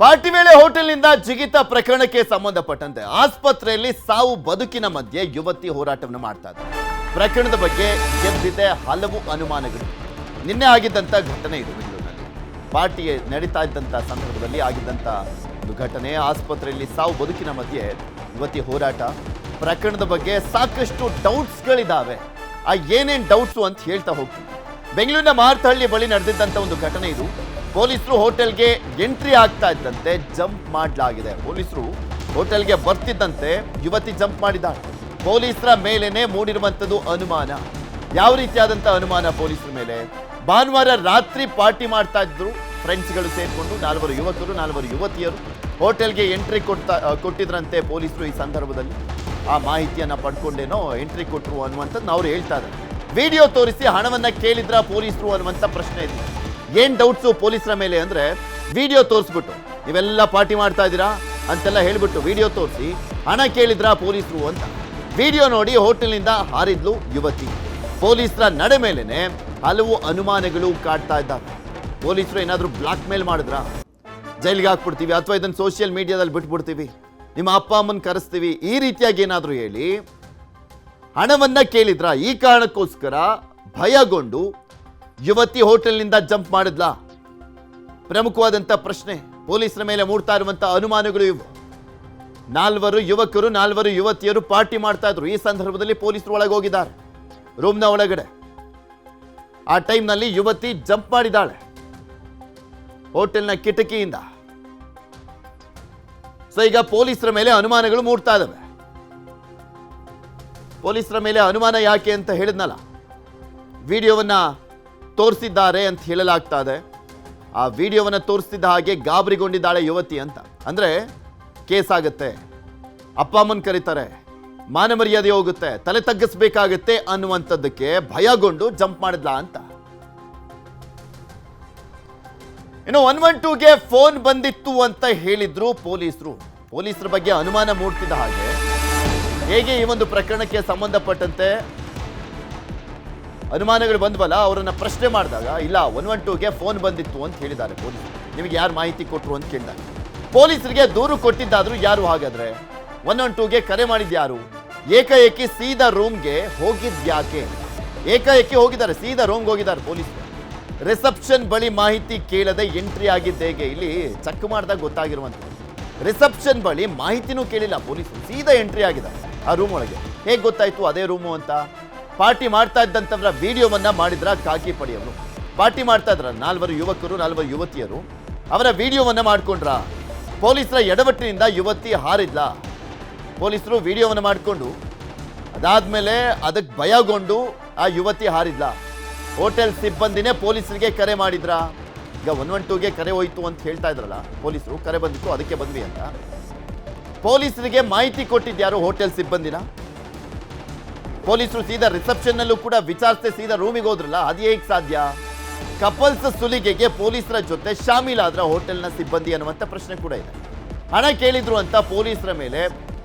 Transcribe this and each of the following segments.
Party ವೇಳೆ ಹೋಟೆಲ್ನಿಂದ ಜಿಗಿತ ಪ್ರಕರಣಕ್ಕೆ ಸಂಬಂಧಪಟ್ಟಂತೆ ಆಸ್ಪತ್ರೆಯಲ್ಲಿ ಸಾವು ಬದುಕಿನ ಮಧ್ಯೆ ಯುವತಿ ಹೋರಾಟವನ್ನು ಮಾಡ್ತಾ ಇದ್ದಾರೆ ಪ್ರಕರಣದ ಬಗ್ಗೆ ಎದ್ದಿದೆ ಹಲವು ಅನುಮಾನಗಳು. ನಿನ್ನೆ ಆಗಿದ್ದಂಥ ಘಟನೆ ಇದು ಬೆಂಗಳೂರಿನಲ್ಲಿ. ಪಾರ್ಟಿ ನಡೀತಾ ಇದ್ದಂಥ ಸಂದರ್ಭದಲ್ಲಿ ಆಗಿದ್ದಂಥ ಒಂದು ಘಟನೆ, ಆಸ್ಪತ್ರೆಯಲ್ಲಿ ಸಾವು ಬದುಕಿನ ಮಧ್ಯೆ ಯುವತಿ ಹೋರಾಟ. ಪ್ರಕರಣದ ಬಗ್ಗೆ ಸಾಕಷ್ಟು ಡೌಟ್ಸ್ಗಳಿದ್ದಾವೆ ಆ ಏನೇನು ಡೌಟ್ಸು ಅಂತ ಹೇಳ್ತಾ ಹೋಗ್ತೀವಿ ಬೆಂಗಳೂರಿನ ಮಾರ್ತಹಳ್ಳಿ ಬಳಿ ನಡೆದಿದ್ದಂಥ ಒಂದು ಘಟನೆ ಇದು. ಪೊಲೀಸರು ಹೋಟೆಲ್ಗೆ ಎಂಟ್ರಿ ಆಗ್ತಾ ಇದ್ದಂತೆ ಜಂಪ್ ಮಾಡಲಾಗಿದೆ. ಪೊಲೀಸರು ಹೋಟೆಲ್ಗೆ ಬರ್ತಿದ್ದಂತೆ ಯುವತಿ ಜಂಪ್ ಮಾಡಿದ್ದಾಳೆ. ಪೊಲೀಸರ ಮೇಲೇನೆ ಮೂಡಿರುವಂಥದ್ದು ಅನುಮಾನ. ಯಾವ ರೀತಿಯಾದಂಥ ಅನುಮಾನ ಪೊಲೀಸರ ಮೇಲೆ? ಭಾನುವಾರ ರಾತ್ರಿ ಪಾರ್ಟಿ ಮಾಡ್ತಾ ಇದ್ರು. ಫ್ರೆಂಡ್ಸ್ಗಳು ಸೇರಿಕೊಂಡು ನಾಲ್ವರು ಯುವಕರು, ನಾಲ್ವರು ಯುವತಿಯರು ಹೋಟೆಲ್ಗೆ ಎಂಟ್ರಿ ಕೊಡ್ತಾ ಕೊಟ್ಟಿದ್ರಂತೆ ಪೊಲೀಸರು ಈ ಸಂದರ್ಭದಲ್ಲಿ. ಆ ಮಾಹಿತಿಯನ್ನ ಪಡ್ಕೊಂಡೇನೋ ಎಂಟ್ರಿ ಕೊಟ್ಟರು ಅನ್ನುವಂಥದ್ದು ಅವ್ರು ಹೇಳ್ತಾ ವಿಡಿಯೋ ತೋರಿಸಿ ಹಣವನ್ನ ಕೇಳಿದ್ರ ಪೊಲೀಸರು ಅನ್ನುವಂಥ ಪ್ರಶ್ನೆ ಇದೆ. ಏನ್ ಡೌಟ್ಸು ಪೊಲೀಸರ ಮೇಲೆ ಅಂದ್ರೆ ವಿಡಿಯೋ ತೋರಿಸ್ಬಿಟ್ಟು, ನೀವೆಲ್ಲ ಪಾರ್ಟಿ ಮಾಡ್ತಾ ಇದ್ದೀರಾ ಅಂತೆಲ್ಲ ಹೇಳ್ಬಿಟ್ಟು ವಿಡಿಯೋ ತೋರಿಸಿ, ಹಣ ಕೇಳಿದ್ರ ಪೊಲೀಸರು ಅಂತ. ವಿಡಿಯೋ ನೋಡಿ ಹೋಟೆಲ್ನಿಂದ ಹಾರಿದ್ಲು ಯುವತಿ. ಪೊಲೀಸರ ನಡೆ ಮೇಲೆನೆ ಹಲವು ಅನುಮಾನಗಳು ಕಾಡ್ತಾ ಇದ್ದಾವೆ. ಪೊಲೀಸರು ಏನಾದರೂ ಬ್ಲಾಕ್ ಮೇಲ್ ಮಾಡಿದ್ರ? ಜೈಲಿಗೆ ಹಾಕ್ಬಿಡ್ತೀವಿ ಅಥವಾ ಇದನ್ನು ಸೋಷಿಯಲ್ ಮೀಡಿಯಾದಲ್ಲಿ ಬಿಟ್ಬಿಡ್ತೀವಿ. ನಿಮ್ಮ ಅಪ್ಪ, ಅಮ್ಮನ ಕರೆಸ್ತೀವಿ. ಈ ರೀತಿಯಾಗಿ ಏನಾದರೂ ಹೇಳಿ, ಹಣವನ್ನ ಕೇಳಿದ್ರ? ಈ ಕಾರಣಕ್ಕೋಸ್ಕರ ಭಯಗೊಂಡು ಯುವತಿ ಹೋಟೆಲ್ನಿಂದ ಜಂಪ್ ಮಾಡಿದ್ಲಾ? ಪ್ರಮುಖವಾದಂಥ ಪ್ರಶ್ನೆ. ಪೊಲೀಸರ ಮೇಲೆ ಮೂಡ್ತಾ ಇರುವಂಥ ಅನುಮಾನಗಳು ಇವು. ನಾಲ್ವರು ಯುವಕರು, ನಾಲ್ವರು ಯುವತಿಯರು ಪಾರ್ಟಿ ಮಾಡ್ತಾ ಇದ್ರು. ಈ ಸಂದರ್ಭದಲ್ಲಿ ಪೊಲೀಸರು ಒಳಗೆ ಹೋಗಿದ್ದಾರೆ ರೂಮ್ನ ಒಳಗಡೆ. ಆ ಟೈಮ್ನಲ್ಲಿ ಯುವತಿ ಜಂಪ್ ಮಾಡಿದ್ದಾಳೆ. ಹೋಟೆಲ್ನ ಕಿಟಕಿಯಿಂದ. ಸೊ, ಈಗ ಪೊಲೀಸರ ಮೇಲೆ ಅನುಮಾನಗಳು ಮೂಡ್ತಾ ಇದ್ದಾವೆ ಪೊಲೀಸರ ಮೇಲೆ ಅನುಮಾನ ಯಾಕೆ ಅಂತ ಹೇಳಿದ್ನಲ್ಲ. ವಿಡಿಯೋವನ್ನ ತೋರಿಸಿದ್ದಾರೆ ಅಂತ ಹೇಳಲಾಗ್ತಾ ಇದೆ. ಆ ವಿಡಿಯೋವನ್ನು ತೋರಿಸ್ತಿದ್ದ ಹಾಗೆ ಗಾಬರಿಗೊಂಡಿದ್ದಾಳೆ ಯುವತಿ ಅಂತ. ಅಂದರೆ ಕೇಸ್ ಆಗುತ್ತೆ. ಅಪ್ಪ ಅಮ್ಮನ ಕರೀತಾರೆ. ಮಾನ ಮರ್ಯಾದೆ ಹೋಗುತ್ತೆ. ತಲೆ ತಗ್ಗಿಸ್ಬೇಕಾಗತ್ತೆ ಅನ್ನುವಂಥದ್ದಕ್ಕೆ ಭಯಗೊಂಡು ಜಂಪ್ ಮಾಡಿದ್ಲಾ ಅಂತ. ಇನ್ನು ಒನ್ ಒನ್ ಟೂಗೆ ಫೋನ್ ಬಂದಿತ್ತು ಅಂತ ಹೇಳಿದ್ರು ಪೊಲೀಸರು. ಪೊಲೀಸರ ಬಗ್ಗೆ ಅನುಮಾನ ಮೂಡ್ತಿದ್ದ ಹಾಗೆ. ಹೇಗೆ ಈ ಒಂದು ಪ್ರಕರಣಕ್ಕೆ ಸಂಬಂಧಪಟ್ಟಂತೆ ಅನುಮಾನಗಳು ಬಂದ್ವಲ್ಲ, ಅವರನ್ನು ಪ್ರಶ್ನೆ ಮಾಡಿದಾಗ, ಇಲ್ಲ ಒನ್ ಒನ್ ಟೂಗೆ ಫೋನ್ ಬಂದಿತ್ತು ಅಂತ ಹೇಳಿದ್ದಾರೆ ಪೊಲೀಸರು ನಿಮಗೆ ಯಾರು ಮಾಹಿತಿ ಕೊಟ್ಟರು ಅಂತ ಕೇಳಿದಾಗ. ಪೊಲೀಸರಿಗೆ ದೂರು ಕೊಟ್ಟಿದ್ದಾದರೂ ಯಾರು ಹಾಗಾದ್ರೆ? ಒನ್ ಒನ್ ಟೂಗೆ ಕರೆ ಮಾಡಿದ್ದು ಯಾರು? ಏಕಾಏಕಿ ಸೀದಾ ರೂಮ್ಗೆ ಹೋಗಿದ್ಯಾಕೆ ಏಕಾಏಕಿ ಹೋಗಿದ್ದಾರೆ, ಸೀದಾ ರೂಮ್ಗೆ ಹೋಗಿದ್ದಾರೆ ಪೊಲೀಸರು ರಿಸೆಪ್ಷನ್ ಬಳಿ ಮಾಹಿತಿ ಕೇಳದೆ ಎಂಟ್ರಿ ಆಗಿದ್ದ ಹೇಗೆ? ಇಲ್ಲಿ ಚೆಕ್ ಮಾಡಿದಾಗ ಗೊತ್ತಾಗಿರುವಂಥದ್ದು. ರಿಸೆಪ್ಷನ್ ಬಳಿ ಮಾಹಿತಿನೂ ಕೇಳಿಲ್ಲ ಪೊಲೀಸರು, ಸೀದಾ ಎಂಟ್ರಿ ಆಗಿದ್ದಾರೆ ಆ ರೂಮ್ ಒಳಗೆ. ಹೇಗೆ ಗೊತ್ತಾಯಿತು ಅದೇ ರೂಮು ಅಂತ? ಪಾರ್ಟಿ ಮಾಡ್ತಾ ಇದ್ದಂಥವ್ರ ವಿಡಿಯೋವನ್ನ ಮಾಡಿದ್ರ ಕಾಕಿ ಪಡೆಯವರು. ಪಾರ್ಟಿ ಮಾಡ್ತಾ ಇದ್ರ ನಾಲ್ವರು ಯುವಕರು, ನಾಲ್ವರು ಯುವತಿಯರು. ಅವರ ವಿಡಿಯೋವನ್ನ ಮಾಡ್ಕೊಂಡ್ರ. ಪೊಲೀಸರ ಎಡವಟ್ಟಿನಿಂದ ಯುವತಿ ಹಾರಿದ್ಲ. ಪೊಲೀಸರು ವಿಡಿಯೋವನ್ನು ಮಾಡಿಕೊಂಡು ಅದಾದ್ಮೇಲೆ ಅದಕ್ಕೆ ಭಯಗೊಂಡು ಆ ಯುವತಿ ಹಾರಿದ್ಲ. ಹೋಟೆಲ್ ಸಿಬ್ಬಂದಿನೇ ಪೊಲೀಸರಿಗೆ ಕರೆ ಮಾಡಿದ್ರ? ಈಗ ಒನ್ ಒನ್ ಟೂಗೆ ಕರೆ ಹೋಯ್ತು ಅಂತ ಹೇಳ್ತಾ ಇದ್ರಲ್ಲ ಪೊಲೀಸರು, ಕರೆ ಬಂದಿತ್ತು ಅದಕ್ಕೆ ಬಂದ್ವಿ ಅಂತ. ಪೊಲೀಸರಿಗೆ ಮಾಹಿತಿ ಕೊಟ್ಟಿದ್ಯಾರು ಹೋಟೆಲ್ ಸಿಬ್ಬಂದಿನ? ಪೊಲೀಸರು ಸೀದಾ ರಿಸೆಪ್ಷನ್ನಲ್ಲೂ ಕೂಡ ವಿಚಾರಿಸದೆ ಸೀದಾ ರೂಮಿಗೆ ಹೋದ್ರಲ್ಲ, ಅದು ಹೇಗೆ ಸಾಧ್ಯ? ಕಪಲ್ಸ್ ಸುಲಿಗೆಗೆ ಪೊಲೀಸರ ಜೊತೆ ಶಾಮೀಲಾದ್ರ ಹೋಟೆಲ್ನ ಸಿಬ್ಬಂದಿ ಅನ್ನುವಂಥ ಪ್ರಶ್ನೆ ಕೂಡ ಇದೆ. ಹಣ ಕೇಳಿದ್ರು ಅಂತ ಪೊಲೀಸರ ಮೇಲೆ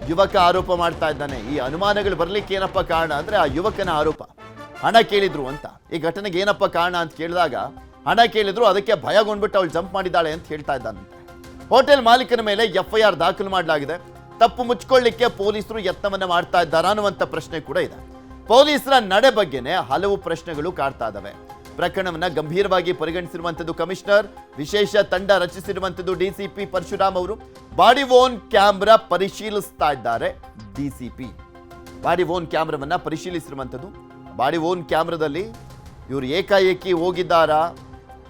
ಯುವಕ ಆರೋಪ ಮಾಡ್ತಾ ಇದ್ದಾನೆ. ಈ ಅನುಮಾನಗಳು ಬರಲಿಕ್ಕೆ ಏನಪ್ಪ ಕಾರಣ ಅಂದ್ರೆ ಆ ಯುವಕನ ಆರೋಪ. ಹಣ ಕೇಳಿದ್ರು ಅಂತ. ಈ ಘಟನೆಗೆ ಏನಪ್ಪ ಕಾರಣ ಅಂತ ಕೇಳಿದಾಗ, ಹಣ ಕೇಳಿದ್ರು, ಅದಕ್ಕೆ ಭಯಗೊಂಡ್ಬಿಟ್ಟು ಅವಳು ಜಂಪ್ ಮಾಡಿದ್ದಾಳೆ ಅಂತ ಹೇಳ್ತಾ ಇದ್ದಾನಂತೆ. ಹೋಟೆಲ್ ಮಾಲೀಕನ ಮೇಲೆ ಎಫ್ಐಆರ್ ದಾಖಲು ಮಾಡಲಾಗಿದೆ. ತಪ್ಪು ಮುಚ್ಕೊಳ್ಳಿಕ್ಕೆ ಪೊಲೀಸರು ಯತ್ನವನ್ನ ಮಾಡ್ತಾ ಇದ್ದಾರಾ ಅನ್ನುವಂಥ ಪ್ರಶ್ನೆ ಕೂಡ ಇದೆ. ಪೊಲೀಸರ ನಡೆ ಬಗ್ಗೆನೇ ಹಲವು ಪ್ರಶ್ನೆಗಳು ಕಾಡ್ತಾ ಇದಾವೆ. ಪ್ರಕರಣವನ್ನ ಗಂಭೀರವಾಗಿ ಪರಿಗಣಿಸಿರುವಂಥದ್ದು ಕಮಿಷನರ್, ವಿಶೇಷ ತಂಡ ರಚಿಸಿರುವಂತದ್ದು ಡಿಸಿಪಿ ಪರಶುರಾಮ್ ಅವರು. ಬಾಡಿ ಓನ್ ಕ್ಯಾಮ್ರಾ ಪರಿಶೀಲಿಸ್ತಾ ಇದ್ದಾರೆ ಡಿಸಿಪಿ ಬಾಡಿ ಓನ್ ಕ್ಯಾಮ್ರಾವನ್ನ ಪರಿಶೀಲಿಸಿರುವಂಥದ್ದು. ಬಾಡಿ ಓನ್ ಕ್ಯಾಮ್ರಾದಲ್ಲಿ ಇವರು ಏಕಾಏಕಿ ಹೋಗಿದ್ದಾರಾ?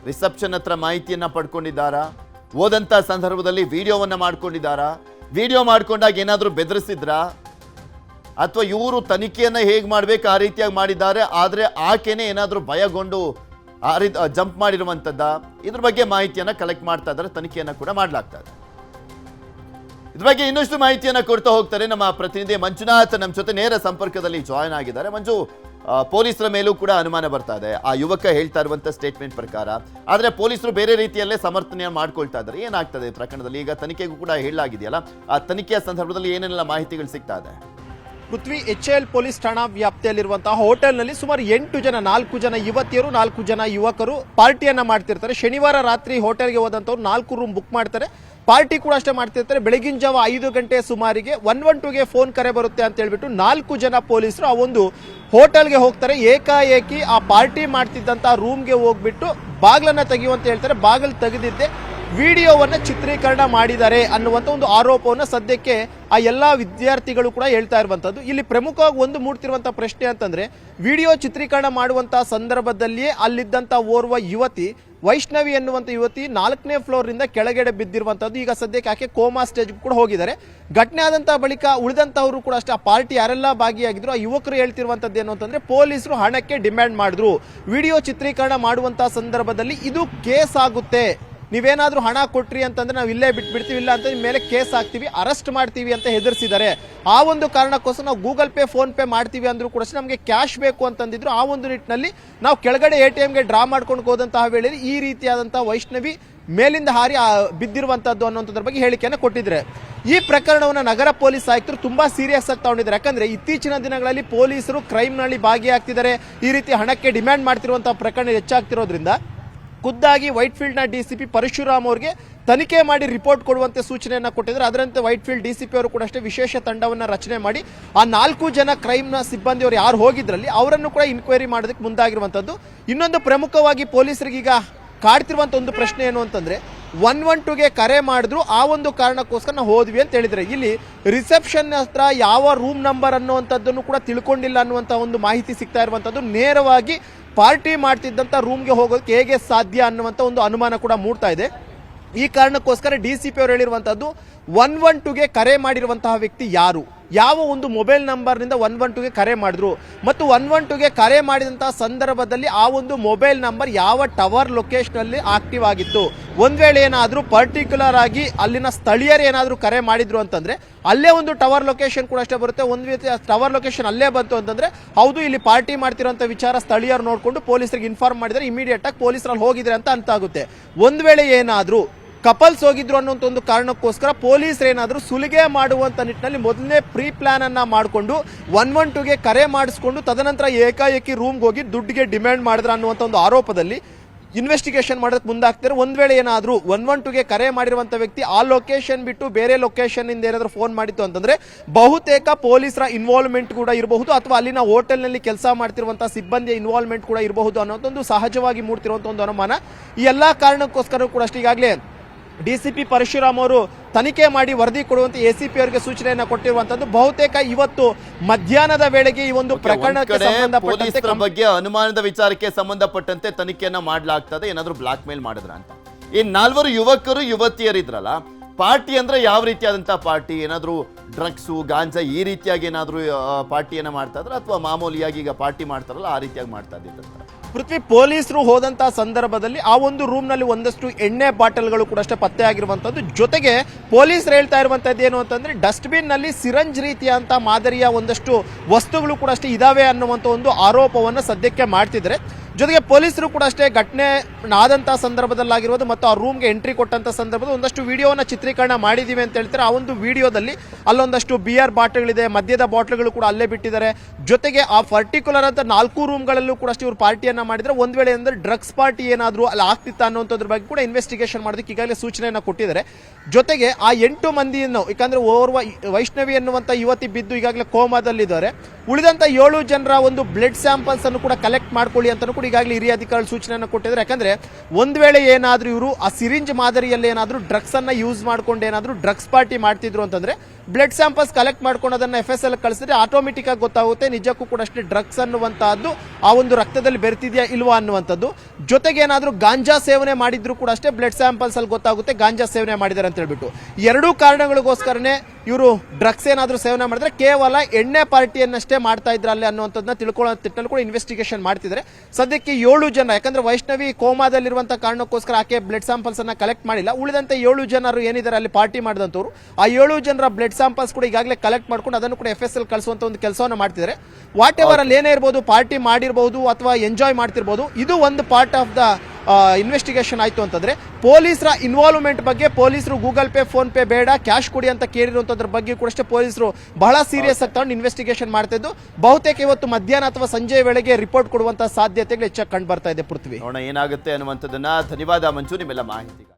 ರಿಸೆಪ್ಷನ್ ಹತ್ರ ಮಾಹಿತಿಯನ್ನ ಪಡ್ಕೊಂಡಿದ್ದಾರಾ? ಹೋದಂಥ ಸಂದರ್ಭದಲ್ಲಿ ವಿಡಿಯೋವನ್ನ ಮಾಡ್ಕೊಂಡಿದ್ದಾರಾ? ವಿಡಿಯೋ ಮಾಡ್ಕೊಂಡಾಗ ಏನಾದರೂ ಬೆದರಿಸಿದ್ರಾ? ಅಥವಾ ಇವರು ತನಿಖೆಯನ್ನು ಹೇಗೆ ಮಾಡಬೇಕು, ಆ ರೀತಿಯಾಗಿ ಮಾಡಿದ್ದಾರೆ, ಆದರೆ ಆಕೆನೇ ಏನಾದರೂ ಭಯಗೊಂಡು ಆ ರೀತಿ ಜಂಪ್ ಮಾಡಿರುವಂಥದ್ದ? ಇದ್ರ ಬಗ್ಗೆ ಮಾಹಿತಿಯನ್ನು ಕಲೆಕ್ಟ್ ಮಾಡ್ತಾ ಇದ್ದಾರೆ, ತನಿಖೆಯನ್ನು ಕೂಡ ಮಾಡಲಾಗ್ತಾ ಇದೆ. ಇದ್ರ ಬಗ್ಗೆ ಇನ್ನಷ್ಟು ಮಾಹಿತಿಯನ್ನು ಕೊಡ್ತಾ ಹೋಗ್ತಾರೆ ನಮ್ಮ ಪ್ರತಿನಿಧಿ ಮಂಜುನಾಥ್. ನಮ್ಮ ಜೊತೆ ನೇರ ಸಂಪರ್ಕದಲ್ಲಿ ಜಾಯ್ನ್ ಆಗಿದ್ದಾರೆ. ಮಂಜು ಪೊಲೀಸರ ಮೇಲೂ ಕೂಡ ಅನುಮಾನ ಬರ್ತಾ ಇದೆ. ಆ ಯುವಕ ಹೇಳ್ತಾ ಇರುವಂತ ಸ್ಟೇಟ್ಮೆಂಟ್ ಪ್ರಕಾರ, ಆದ್ರೆ ಪೊಲೀಸರು ಬೇರೆ ರೀತಿಯಲ್ಲೇ ಸಮರ್ಥನೆ ಮಾಡ್ಕೊಳ್ತಾ ಇದ್ದಾರೆ. ಏನಾಗ್ತದೆ ಪ್ರಕರಣದಲ್ಲಿ? ಈಗ ತನಿಖೆಗೂ ಕೂಡ ಹೇಳಲಾಗಿದೆಯಲ್ಲ. ಆ ತನಿಖೆಯ ಸಂದರ್ಭದಲ್ಲಿ ಏನೇನೆಲ್ಲ ಮಾಹಿತಿಗಳು ಸಿಗ್ತಾ ಇದೆ? ಪೃಥ್ವಿ ಎಚ್ ಎಲ್ ಪೊಲೀಸ್ ಠಾಣಾ ವ್ಯಾಪ್ತಿಯಲ್ಲಿರುವಂತಹ ಹೋಟೆಲ್ನಲ್ಲಿ ಸುಮಾರು ಎಂಟು ಜನ, ನಾಲ್ಕು ಜನ ಯುವತಿಯರು, ನಾಲ್ಕು ಜನ ಯುವಕರು ಪಾರ್ಟಿಯನ್ನ ಮಾಡ್ತಿರ್ತಾರೆ. ಶನಿವಾರ ರಾತ್ರಿ ಹೋಟೆಲ್ಗೆ ಹೋದಂಥವ್ರು ನಾಲ್ಕು ರೂಮ್ ಬುಕ್ ಮಾಡ್ತಾರೆ. ಪಾರ್ಟಿ ಕೂಡ ಅಷ್ಟೇ ಮಾಡ್ತಿರ್ತಾರೆ. ಬೆಳಗಿನ ಜಾವ ಐದು ಗಂಟೆ ಸುಮಾರಿಗೆ ಒನ್ ಒನ್ ಟೂಗೆ ಫೋನ್ ಕರೆ ಬರುತ್ತೆ ಅಂತ ಹೇಳ್ಬಿಟ್ಟು ನಾಲ್ಕು ಜನ ಪೊಲೀಸರು ಆ ಒಂದು ಹೋಟೆಲ್ಗೆ ಹೋಗ್ತಾರೆ. ಏಕಾಏಕಿ ಆ ಪಾರ್ಟಿ ಮಾಡ್ತಿದ್ದಂತ ರೂಮ್ಗೆ ಹೋಗ್ಬಿಟ್ಟು ಬಾಗ್ಲನ್ನ ತೆಗೆಯುವಂತ ಹೇಳ್ತಾರೆ. ಬಾಗಿಲು ತೆಗೆದಿದ್ದೆ. ವಿಡಿಯೋವನ್ನ ಚಿತ್ರೀಕರಣ ಮಾಡಿದ್ದಾರೆ ಅನ್ನುವಂಥ ಒಂದು ಆರೋಪವನ್ನು ಸದ್ಯಕ್ಕೆ ಆ ಎಲ್ಲ ವಿದ್ಯಾರ್ಥಿಗಳು ಕೂಡ ಹೇಳ್ತಾ ಇರುವಂಥದ್ದು ಇಲ್ಲಿ ಪ್ರಮುಖವಾಗಿ ಒಂದು ಮೂಡ್ತಿರುವಂಥ ಪ್ರಶ್ನೆ ಅಂತಂದರೆ, ವಿಡಿಯೋ ಚಿತ್ರೀಕರಣ ಮಾಡುವಂಥ ಸಂದರ್ಭದಲ್ಲಿಯೇ ಅಲ್ಲಿದ್ದಂಥ ಓರ್ವ ಯುವತಿ, ವೈಷ್ಣವಿ ಎನ್ನುವಂಥ ಯುವತಿ ನಾಲ್ಕನೇ ಫ್ಲೋರಿಂದ ಕೆಳಗಡೆ ಬಿದ್ದಿರುವಂಥದ್ದು ಈಗ ಸದ್ಯಕ್ಕೆ ಆಕೆ ಕೋಮಾ ಸ್ಟೇಜ್ ಕೂಡ ಹೋಗಿದ್ದಾರೆ. ಘಟನೆ ಆದಂಥ ಬಳಿಕ ಉಳಿದಂಥವರು ಕೂಡ ಅಷ್ಟೇ, ಆ ಪಾರ್ಟಿ ಯಾರೆಲ್ಲ ಭಾಗಿಯಾಗಿದ್ರು, ಆ ಯುವಕರು ಹೇಳ್ತಿರುವಂಥದ್ದು ಏನು ಅಂತಂದರೆ ಪೊಲೀಸರು ಹಣಕ್ಕೆ ಡಿಮ್ಯಾಂಡ್ ಮಾಡಿದ್ರು. ವಿಡಿಯೋ ಚಿತ್ರೀಕರಣ ಮಾಡುವಂಥ ಸಂದರ್ಭದಲ್ಲಿ ಇದು ಕೇಸ್ ಆಗುತ್ತೆ. ನೀವೇನಾದ್ರೂ ಹಣ ಕೊಟ್ರಿ ಅಂತಂದ್ರೆ ನಾವು ಇಲ್ಲೇ ಬಿಟ್ಬಿಡ್ತೀವಿ, ಇಲ್ಲ ಅಂತ ಮೇಲೆ ಕೇಸ್ ಹಾಕ್ತೀವಿ, ಅರೆಸ್ಟ್ ಮಾಡ್ತೀವಿ ಅಂತ ಹೆದರ್ಸಿದ್ದಾರೆ. ಆ ಒಂದು ಕಾರಣಕ್ಕೋಸ್ಕರ ನಾವು ಗೂಗಲ್ ಪೇ, ಫೋನ್ ಪೇ ಮಾಡ್ತೀವಿ ಅಂದ್ರೂ ಕೂಡ ನಮಗೆ ಕ್ಯಾಶ್ ಬೇಕು ಅಂತಂದಿದ್ರು ಆ ಒಂದು ನಿಟ್ಟಿನಲ್ಲಿ ನಾವು ಕೆಳಗಡೆ ಎ ಟಿ ಎಮ್ಗೆ ಡ್ರಾ ಮಾಡ್ಕೊಂಡು ಹೋದಂತಹ ವೇಳೆಯಲ್ಲಿ ಈ ರೀತಿಯಾದಂತಹ ವೈಷ್ಣವಿ ಮೇಲಿಂದ ಹಾರಿ ಬಿದ್ದಿರುವಂಥದ್ದು ಅನ್ನೋದ್ರ ಬಗ್ಗೆ ಹೇಳಿಕೆಯನ್ನು ಕೊಟ್ಟಿದ್ರೆ. ಈ ಪ್ರಕರಣವನ್ನು ನಗರ ಪೊಲೀಸ್ ಆಯುಕ್ತರು ತುಂಬಾ ಸೀರಿಯಸ್ ಆಗಿ ತಗೊಂಡಿದ್ದಾರೆ. ಯಾಕಂದ್ರೆ ಇತ್ತೀಚಿನ ದಿನಗಳಲ್ಲಿ ಪೊಲೀಸರು ಕ್ರೈಮ್ನಲ್ಲಿ ಭಾಗಿಯಾಗ್ತಿದ್ದಾರೆ. ಈ ರೀತಿ ಹಣಕ್ಕೆ ಡಿಮ್ಯಾಂಡ್ ಮಾಡ್ತಿರುವಂತಹ ಪ್ರಕರಣ ಹೆಚ್ಚಾಗ್ತಿರೋದ್ರಿಂದ ಖುದ್ದಾಗಿ ವೈಟ್ ಡಿ ಸಿ ಪಿ ಪರಶುರಾಮ್ ಅವರಿಗೆ ತನಿಖೆ ಮಾಡಿ ರಿಪೋರ್ಟ್ ಕೊಡುವಂತೆ ಸೂಚನೆಯನ್ನು ಕೊಟ್ಟಿದ್ದಾರೆ. ಅದರಂತೆ ವೈಟ್ ಫೀಲ್ಡ್ ಪಿ ಅವರು ಕೂಡ ಅಷ್ಟೇ ವಿಶೇಷ ತಂಡವನ್ನು ರಚನೆ ಮಾಡಿ ಆ ನಾಲ್ಕು ಜನ ಕ್ರೈಮ್ನ ಸಿಬ್ಬಂದಿ ಸಿಬ್ಬಂದಿಯವರು ಯಾರು ಹೋಗಿದ್ರಲ್ಲಿ ಅವರನ್ನು ಕೂಡ ಇನ್ಕ್ವೈರಿ ಮಾಡೋದಕ್ಕೆ ಮುಂದಾಗಿರುವಂಥದ್ದು ಇನ್ನೊಂದು ಪ್ರಮುಖವಾಗಿ ಪೊಲೀಸರಿಗೆ ಈಗ ಕಾಡ್ತಿರುವಂಥ ಒಂದು ಪ್ರಶ್ನೆ ಏನು ಅಂತಂದ್ರೆ ಒನ್ ಒನ್ ಟುಗೆ ಕರೆ ಮಾಡಿದ್ರು, ಆ ಒಂದು ಕಾರಣಕ್ಕೋಸ್ಕರ ನಾವು ಹೋದ್ವಿ ಅಂತ ಹೇಳಿದರೆ. ಇಲ್ಲಿ ರಿಸೆಪ್ಷನ್ ಹತ್ರ ಯಾವ ರೂಮ್ ನಂಬರ್ ಅನ್ನುವಂಥದ್ದನ್ನು ಕೂಡ ತಿಳ್ಕೊಂಡಿಲ್ಲ ಅನ್ನುವಂಥ ಒಂದು ಮಾಹಿತಿ ಸಿಗ್ತಾ ಇರುವಂಥದ್ದು. ನೇರವಾಗಿ ಪಾರ್ಟಿ ಮಾಡ್ತಿದ್ದಂಥ ರೂಮ್ಗೆ ಹೋಗೋದಕ್ಕೆ ಹೇಗೆ ಸಾಧ್ಯ ಅನ್ನುವಂಥ ಒಂದು ಅನುಮಾನ ಕೂಡ ಮೂಡ್ತಾ ಇದೆ. ಈ ಕಾರಣಕ್ಕೋಸ್ಕರ ಡಿ ಸಿ ಪಿ ಅವರು ಹೇಳಿರುವಂಥದ್ದು, ಒನ್ ಒನ್ ಟುಗೆ ಕರೆ ಮಾಡಿರುವಂತಹ ವ್ಯಕ್ತಿ ಯಾರು? ಯಾವ ಒಂದು ಮೊಬೈಲ್ ನಂಬರ್ನಿಂದ ಒನ್ ಒನ್ ಟುಗೆ ಕರೆ ಮಾಡಿದ್ರು. ಮತ್ತು ಒನ್ ಒನ್ ಟುಗೆ ಕರೆ ಮಾಡಿದಂಥ ಸಂದರ್ಭದಲ್ಲಿ ಆ ಒಂದು ಮೊಬೈಲ್ ನಂಬರ್ ಯಾವ ಟವರ್ ಲೊಕೇಶನಲ್ಲಿ ಆಕ್ಟಿವ್ ಆಗಿತ್ತು. ಒಂದು ವೇಳೆ ಏನಾದರೂ ಪರ್ಟಿಕ್ಯುಲರ್ ಆಗಿ ಅಲ್ಲಿನ ಸ್ಥಳೀಯರು ಏನಾದರೂ ಕರೆ ಮಾಡಿದ್ರು ಅಂತಂದರೆ ಅಲ್ಲೇ ಒಂದು ಟವರ್ ಲೊಕೇಶನ್ ಕೂಡ ಅಷ್ಟೇ ಬರುತ್ತೆ. ಒಂದು ರೀತಿ ಟವರ್ ಲೊಕೇಶನ್ ಅಲ್ಲೇ ಬಂತು ಅಂತಂದರೆ ಹೌದು ಇಲ್ಲಿ ಪಾರ್ಟಿ ಮಾಡ್ತಿರೋಂಥ ವಿಚಾರ ಸ್ಥಳೀಯರು ನೋಡಿಕೊಂಡು ಪೊಲೀಸರಿಗೆ ಇನ್ಫಾರ್ಮ್ ಮಾಡಿದರೆ ಇಮಿಡಿಯೇಟಾಗಿ ಪೊಲೀಸರಲ್ಲಿ ಹೋಗಿದ್ರೆ ಅಂತ ಅಂತಾಗುತ್ತೆ ಒಂದು ಒಂದ್ ವೇಳೆ ಏನಾದರೂ ಕಪಲ್ಸ್ ಹೋಗಿದ್ರು ಅನ್ನೋಂಥ ಒಂದು ಕಾರಣಕ್ಕೋಸ್ಕರ ಪೊಲೀಸರು ಏನಾದರೂ ಸುಲಿಗೆ ಮಾಡುವಂತ ನಿಟ್ಟಿನಲ್ಲಿ ಮೊದಲನೇ ಪ್ರೀ ಪ್ಲಾನ್ ಅನ್ನ ಮಾಡಿಕೊಂಡು ಒನ್ ಒನ್ ಟುಗೆ ಕರೆ ಮಾಡಿಸ್ಕೊಂಡು ತದನಂತರ ಏಕಾಏಕಿ ರೂಮ್ಗೆ ಹೋಗಿ ದುಡ್ಡಿಗೆ ಡಿಮ್ಯಾಂಡ್ ಮಾಡಿದ್ರ ಅನ್ನುವಂಥ ಒಂದು ಆರೋಪದಲ್ಲಿ ಇನ್ವೆಸ್ಟಿಗೇಷನ್ ಮಾಡೋದಕ್ಕೆ ಮುಂದಾಗ್ತಾರೆ ಒಂದು ವೇಳೆ ಏನಾದರೂ ಒನ್ ಒನ್ ಟುಗೆ ಕರೆ ಮಾಡಿರುವಂಥ ವ್ಯಕ್ತಿ ಆ ಲೊಕೇಶನ್ ಬಿಟ್ಟು ಬೇರೆ ಲೊಕೇಶನ್ ಇಂದ ಏನಾದರೂ ಫೋನ್ ಮಾಡಿತ್ತು ಅಂತಂದರೆ ಬಹುತೇಕ ಪೊಲೀಸರ ಇನ್ವಾಲ್ವ್ಮೆಂಟ್ ಕೂಡ ಇರಬಹುದು ಅಥವಾ ಅಲ್ಲಿನ ಹೋಟೆಲ್ನಲ್ಲಿ ಕೆಲಸ ಮಾಡ್ತಿರುವಂಥ ಸಿಬ್ಬಂದಿಯ ಇನ್ವಾಲ್ವ್ಮೆಂಟ್ ಕೂಡ ಇರಬಹುದು ಅನ್ನೋದೊಂದು ಸಹಜವಾಗಿ ಮೂಡ್ತಿರುವಂಥ ಒಂದು ಅನುಮಾನ. ಈ ಎಲ್ಲ ಕಾರಣಕ್ಕೋಸ್ಕರ ಕೂಡ ಅಷ್ಟೇ ಈಗಾಗಲೇ ಡಿಸಿಪಿ ಪರಶುರಾಮ್ ಅವರು ತನಿಖೆ ಮಾಡಿ ವರದಿ ಕೊಡುವಂತೆ ಎಸಿಪಿ ಅವರಿಗೆ ಸೂಚನೆಯನ್ನ ಕೊಟ್ಟಿರುವಂತದ್ದು. ಬಹುತೇಕ ಇವತ್ತು ಮಧ್ಯಾಹ್ನದ ವೇಳೆಗೆ ಈ ಒಂದು ಪ್ರಕರಣಕ್ಕೆ ಸಂಬಂಧಪಟ್ಟಂತೆ ಪೊಲೀಸರ ಬಗ್ಗೆ ಅನುಮಾನದ ವಿಚಾರಕ್ಕೆ ಸಂಬಂಧಪಟ್ಟಂತೆ ತನಿಖೆಯನ್ನ ಮಾಡಲಾಗ್ತದೆ ಏನಾದ್ರು ಬ್ಲಾಕ್ ಮೇಲ್ ಮಾಡಿದ್ರ ಅಂತ. ಈ ನಾಲ್ವರು ಯುವಕರು ಯುವತಿಯರಿದ್ರಲ್ಲ ಪಾರ್ಟಿ ಅಂದ್ರೆ ಯಾವ ರೀತಿಯಾದಂತ ಪಾರ್ಟಿ? ಏನಾದರೂ ಡ್ರಗ್ಸು, ಗಾಂಜಾ ಈ ರೀತಿಯಾಗಿ ಏನಾದರೂ ಪಾರ್ಟಿಯನ್ನು ಮಾಡ್ತಾ ಇದ್ರೆ? ಅಥವಾ ಮಾಮೂಲಿಯಾಗಿ ಈಗ ಪಾರ್ಟಿ ಮಾಡ್ತಾರಲ್ಲ, ಆ ರೀತಿಯಾಗಿ ಮಾಡ್ತಾ ಇದ್ದಿದ್ದಂತ ಪೃಥ್ವಿ, ಪೊಲೀಸರು ಹೋದಂತಹ ಸಂದರ್ಭದಲ್ಲಿ ಆ ಒಂದು ರೂಮ್ನಲ್ಲಿ ಒಂದಷ್ಟು ಎಣ್ಣೆ ಬಾಟಲ್ಗಳು ಕೂಡ ಅಷ್ಟೇ ಪತ್ತೆ ಆಗಿರುವಂತದ್ದು ಜೊತೆಗೆ ಪೊಲೀಸರು ಹೇಳ್ತಾ ಇರುವಂತದ್ದು ಏನು ಅಂತಂದ್ರೆ ಡಸ್ಟ್ಬಿನ್ನಲ್ಲಿ ಸಿರಂಜ್ ರೀತಿಯಂತ ಮಾದರಿಯ ಒಂದಷ್ಟು ವಸ್ತುಗಳು ಕೂಡ ಅಷ್ಟೇ ಇದಾವೆ ಅನ್ನುವಂತ ಒಂದು ಆರೋಪವನ್ನು ಸದ್ಯಕ್ಕೆ ಮಾಡ್ತಿದ್ದಾರೆ. ಜೊತೆಗೆ ಪೊಲೀಸರು ಕೂಡ ಅಷ್ಟೇ ಘಟನೆ ಆದಂಥ ಸಂದರ್ಭದಲ್ಲಾಗಿರ್ಬೋದು ಮತ್ತು ಆ ರೂಮ್ಗೆ ಎಂಟ್ರಿ ಕೊಟ್ಟಂತ ಸಂದರ್ಭದಲ್ಲಿ ಒಂದಷ್ಟು ವಿಡಿಯೋನ ಚಿತ್ರೀಕರಣ ಮಾಡಿದೀವಿ ಅಂತ ಹೇಳ್ತಾರೆ. ಆ ಒಂದು ವಿಡಿಯೋದಲ್ಲಿ ಅಲ್ಲೊಂದಷ್ಟು ಬಿಯರ್ ಬಾಟ್ಲ್ಗಳಿದೆ ಮದ್ಯದ ಬಾಟ್ಲ್ಗಳು ಕೂಡ ಅಲ್ಲೇ ಬಿಟ್ಟಿದ್ದಾರೆ. ಜೊತೆಗೆ ಆ ಪರ್ಟಿಕ್ಯುಲರ್ ಅಂತ ನಾಲ್ಕು ರೂಮ್ಗಳಲ್ಲೂ ಕೂಡ ಅಷ್ಟೇ ಇವರು ಪಾರ್ಟಿಯನ್ನ ಮಾಡಿದರೆ ಒಂದು ವೇಳೆ ಅಂದ್ರೆ ಡ್ರಗ್ಸ್ ಪಾರ್ಟಿ ಏನಾದರೂ ಅಲ್ಲಿ ಆಗ್ತಿತ್ತ ಅನ್ನೋಂಥದ್ರ ಬಗ್ಗೆ ಕೂಡ ಇನ್ವೆಸ್ಟಿಗೇಷನ್ ಮಾಡೋದಕ್ಕೆ ಈಗಾಗಲೇ ಸೂಚನೆಯನ್ನು ಕೊಟ್ಟಿದ್ದಾರೆ. ಜೊತೆಗೆ ಆ ಎಂಟು ಮಂದಿಯನ್ನು ಯಾಕಂದ್ರೆ ಓರ್ವ ವೈಷ್ಣವಿ ಎನ್ನುವಂತ ಯುವತಿ ಬಿದ್ದು ಈಗಾಗಲೇ ಕೋಮಾದಲ್ಲಿದ್ದಾರೆ. ಉಳಿದಂತ ಏಳು ಜನರ ಒಂದು ಬ್ಲಡ್ ಸ್ಯಾಂಪಲ್ಸನ್ನು ಕೂಡ ಕಲೆಕ್ಟ್ ಮಾಡ್ಕೊಳ್ಳಿ ಅಂತಲೂ ಕೂಡ ಈಗಾಗಲೇ ಹಿರಿಯ ಅಧಿಕಾರಿಗಳು ಸೂಚನೆಯನ್ನು ಕೊಟ್ಟಿದ್ದಾರೆ. ಯಾಕಂದ್ರೆ ಒಂದು ವೇಳೆ ಏನಾದ್ರೂ ಇವರು ಆ ಸಿರಿಂಜ್ ಮಾದರಿಯಲ್ಲಿ ಏನಾದ್ರೂ ಡ್ರಗ್ಸ್ ಅನ್ನ ಯೂಸ್ ಮಾಡ್ಕೊಂಡು ಏನಾದ್ರೂ ಡ್ರಗ್ಸ್ ಪಾರ್ಟಿ ಮಾಡ್ತಿದ್ರು ಅಂತಂದ್ರೆ ಬ್ಲಡ್ ಸ್ಯಾಂಪಲ್ಸ್ ಕಲೆಕ್ಟ್ ಮಾಡ್ಕೊಂಡು ಅದನ್ನು ಎಫ್ ಎಸ್ ಎಲ್ ಕಳಿಸಿದ್ರೆ ಆಟೋಮೆಟಿಕ್ ಆಗಿ ಗೊತ್ತಾಗುತ್ತೆ, ನಿಜಕ್ಕೂ ಕೂಡ ಅಷ್ಟೇ ಡ್ರಗ್ಸ್ ಅನ್ನುವಂತಹದ್ದು ಆ ಒಂದು ರಕ್ತದಲ್ಲಿ ಬೆರೆತಿದೆಯಾ ಇಲ್ವಾ ಅನ್ನುವಂಥದ್ದು. ಜೊತೆಗೆ ಏನಾದ್ರೂ ಗಾಂಜಾ ಸೇವನೆ ಮಾಡಿದ್ರು ಕೂಡ ಅಷ್ಟೇ ಬ್ಲಡ್ ಸ್ಯಾಂಪಲ್ಸ್ ಅಲ್ಲಿ ಗೊತ್ತಾಗುತ್ತೆ ಗಾಂಜಾ ಸೇವನೆ ಮಾಡಿದ್ದಾರೆ ಅಂತ ಹೇಳ್ಬಿಟ್ಟು. ಎರಡೂ ಕಾರಣಗಳಿಗೋಸ್ಕರನೇ ಇವರು ಡ್ರಗ್ಸ್ ಏನಾದರೂ ಸೇವನೆ ಮಾಡಿದ್ರೆ ಕೇವಲ ಎಣ್ಣೆ ಪಾರ್ಟಿಯನ್ನಷ್ಟೇ ಮಾಡ್ತಾ ಇದ್ರಲ್ಲಿ ಅನ್ನುವಂಥದ್ದನ್ನ ತಿಳ್ಕೊಳ್ಳೋ ತಿಟ್ಟಲ್ಲಿ ಕೂಡ ಇನ್ವೆಸ್ಟಿಗೇಷನ್ ಮಾಡ್ತಿದ್ದಾರೆ. ಸದ್ಯಕ್ಕೆ ಏಳು ಜನ, ಯಾಕಂದ್ರೆ ವೈಷ್ಣವಿ ಕೋಮಾದಲ್ಲಿರುವಂಥ ಕಾರಣಕ್ಕೋಸ್ಕರ ಆಕೆ ಬ್ಲಡ್ ಸ್ಯಾಂಪಲ್ಸ್ ಅನ್ನ ಕಲೆಕ್ಟ್ ಮಾಡಿಲ್ಲ. ಉಳಿದಂತೆ ಏಳು ಜನರು ಏನಿದ್ದಾರೆ ಅಲ್ಲಿ ಪಾರ್ಟಿ ಮಾಡಿದಂಥವ್ರು, ಆ ಏಳು ಜನರ ಬ್ಲಡ್ ಸ್ಯಾಂಪಲ್ಸ್ ಕೂಡ ಈಗಾಗಲೇ ಕಲೆಕ್ಟ್ ಮಾಡ್ಕೊಂಡು ಅದನ್ನು ಕೂಡ ಎಫ್ ಎಸ್ ಎಲ್ ಕಳಿಸುವಂತ ಒಂದು ಕೆಲಸವನ್ನು ಮಾಡ್ತಿದ್ದಾರೆ. ವಾಟ್ ಎವರ್ ಅಲ್ಲಿ ಏನೇ ಇರ್ಬೋದು ಪಾರ್ಟಿ ಮಾಡಿರ್ಬೋದು ಅಥವಾ ಎಂಜಾಯ್ ಮಾಡ್ತಿರ್ಬೋದು, ಇದು ಒಂದು ಪಾರ್ಟ್ ಆಫ್ ದ ಇನ್ವೆಸ್ಟಿಗೇಷನ್ ಆಯಿತು ಅಂತಂದರೆ ಪೊಲೀಸರ ಇನ್ವಾಲ್ವ್ಮೆಂಟ್ ಬಗ್ಗೆ ಪೊಲೀಸರು ಗೂಗಲ್ ಪೇ ಫೋನ್ ಪೇ ಬೇಡ ಕ್ಯಾಶ್ ಕೊಡಿ ಅಂತ ಕೇಳಿರುವಂಥದ್ರ ಬಗ್ಗೆ ಕೂಡ ಅಷ್ಟೇ ಪೊಲೀಸರು ಬಹಳ ಸೀರಿಯಸ್ ಆಗಿ ತಗೊಂಡು ಇನ್ವೆಸ್ಟಿಗೇಷನ್ ಮಾಡ್ತಿದ್ದು ಬಹುತೇಕ ಇವತ್ತು ಮಧ್ಯಾಹ್ನ ಅಥವಾ ಸಂಜೆ ವೇಳೆಗೆ ರಿಪೋರ್ಟ್ ಕೊಡುವಂತ ಸಾಧ್ಯತೆಗಳು ಹೆಚ್ಚಾಗಿ ಕಂಡು ಬರ್ತಾ ಇದೆ ಪೃಥ್ವಿ. ಏನಾಗುತ್ತೆ ಅನ್ನುವಂಥದ್ದನ್ನ ಧನ್ಯವಾದ ಮಂಜು, ನಿಮ್ಮೆಲ್ಲ ಮಾಹಿತಿ